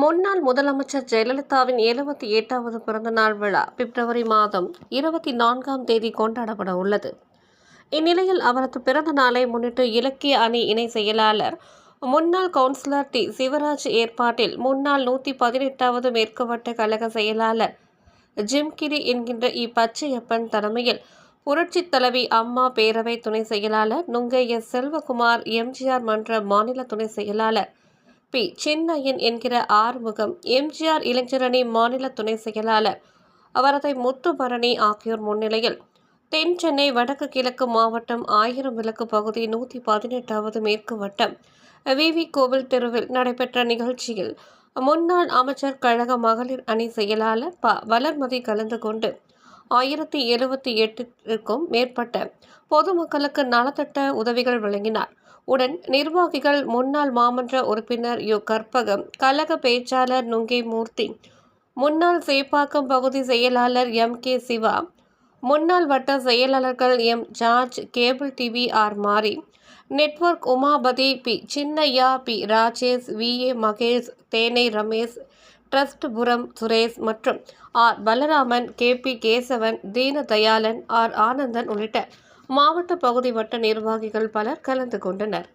முன்னாள் முதலமைச்சர் ஜெயலலிதாவின் எழுபத்தி எட்டாவது பிறந்த நாள் விழா பிப்ரவரி மாதம் இருபத்தி நான்காம் தேதி கொண்டாடப்பட உள்ளது. இந்நிலையில் அவரது பிறந்த நாளை முன்னிட்டு இலக்கிய அணி இணை செயலாளர் முன்னாள் கவுன்சிலர் டி. சிவராஜ் ஏற்பாட்டில் முன்னாள் நூற்றி பதினெட்டாவது மேற்குவட்ட கழக செயலாளர் ஜிம்கிரி என்கின்ற இப்பச்சையப்பன் தலைமையில் புரட்சித் தலைவி அம்மா பேரவை துணை செயலாளர் நுங்கை எஸ். செல்வகுமார் எம்ஜிஆர் மன்ற மாநில துணை செயலாளர் பி. சின்னையன் என்கிற ஆறுமுகம் எம்ஜிஆர் இளைஞரணி மாநில துணை செயலாளர் அவரதை முத்துபரணி ஆகியோர் முன்னிலையில் தென் சென்னை வடக்கு கிழக்கு மாவட்டம் ஆயிரம் விளக்கு பகுதி நூற்றி பதினெட்டாவது மேற்கு வட்டம் விவி கோவில் தெருவில் நடைபெற்ற நிகழ்ச்சியில் முன்னாள் அமைச்சர் கழக மகளிர் அணி செயலாளர் ப. வளர்மதி கலந்து கொண்டு ஆயிரத்தி எழுபத்தி எட்டுக்கும் மேற்பட்ட பொதுமக்களுக்கு நலத்திட்ட உதவிகள் வழங்கினார். உடன் நிர்வாகிகள் முன்னாள் மாமன்ற உறுப்பினர் யு. கற்பகம் கழக பேச்சாளர் நுங்கே மூர்த்தி முன்னாள் சேப்பாக்கம் பகுதி செயலாளர் எம். கே. சிவா முன்னாள் வட்ட செயலாளர்கள் M. George cable TV R. Mari network Umapathi P. Chinnaiya P. Rajesh V. A. Mahesh தேனை ரமேஷ் ட்ரஸ்ட்புரம் சுரேஷ் மற்றும் R. Balaraman K. P. Kesavan Deenadayalan R. Anandan உள்ளிட்ட மாவட்ட பகுதி வட்ட நிர்வாகிகள் பலர் கலந்து கொண்டனர்.